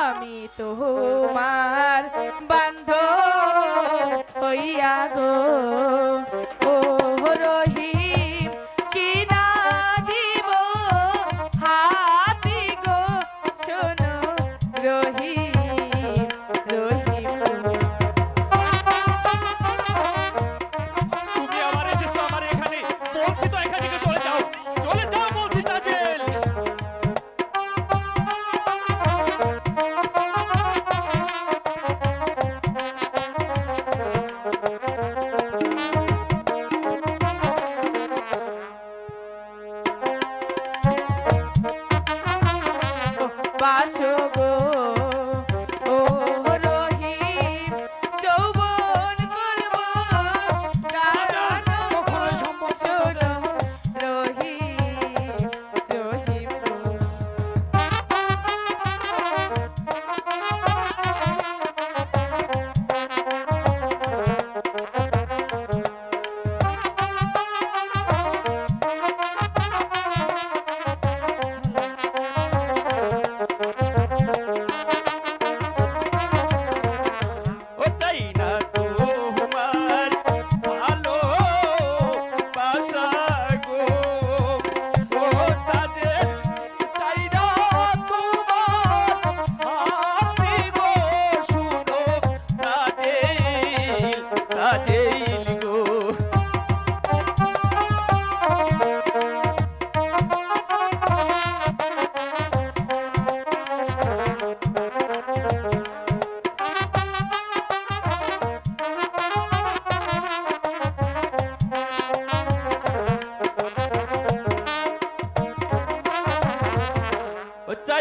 আমি তোমার বান্ধ হইয়া গো।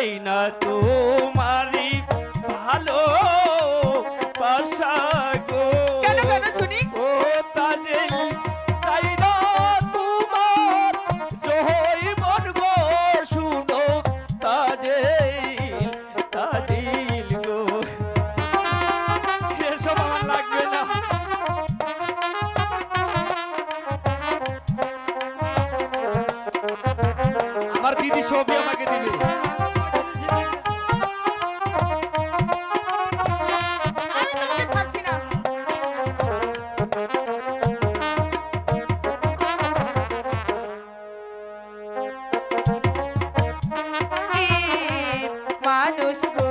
চাই না তোমারি ভালো বাসা গো। কেন কেন শুনি? ও তাজে তাই না তোমার জহই মন গো শুনো তাজে আমার দিদি সবই আমাকে দিবে। Instagram.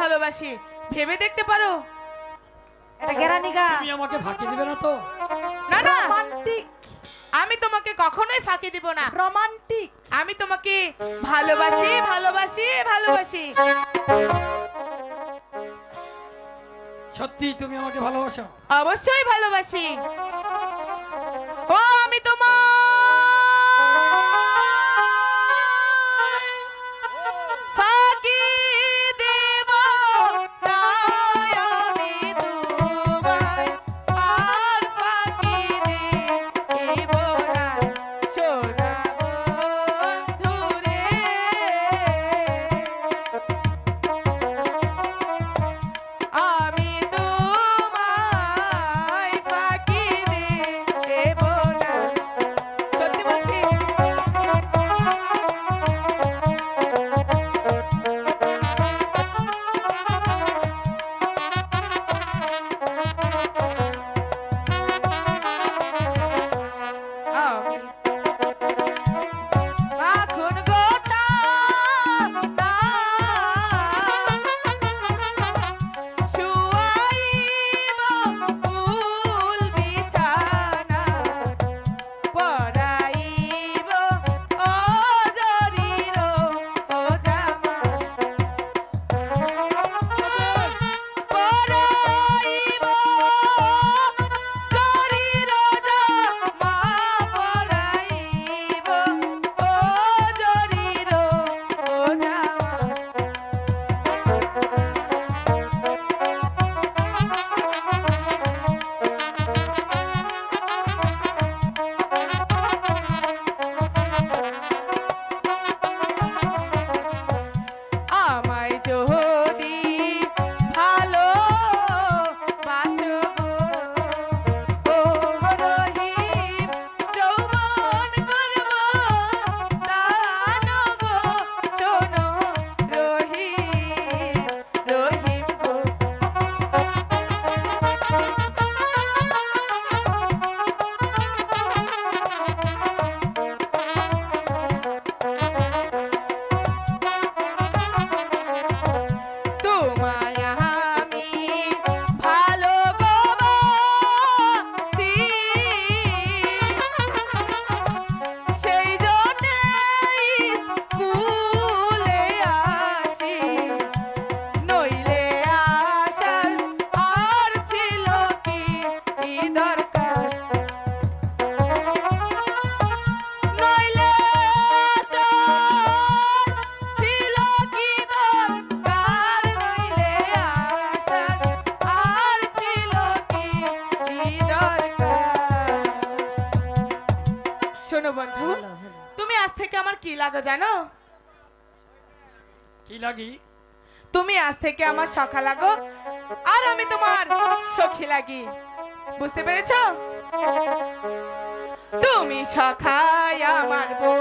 ভালোবাসি। ভেবে দেখতে পারো। এটা কেরানি গান তুমি আমাকে ফাঁকি দিবে না তো? না না। রোমান্টিক। আমি তোমাকে কখনোই ফাঁকি দিব না। রোমান্টিক। আমি তোমাকে ভালোবাসি ভালোবাসি ভালোবাসি। সত্যি তুমি আমাকে ভালোবাসো? অবশ্যই ভালোবাসি। ও আমি তোমার জানো? কি লাগি? তুমি আজ থেকে আমার সখা লাগো আর আমি তোমার সখী লাগি। বুঝতে পেরেছ? তুমি সখাই আমার বউ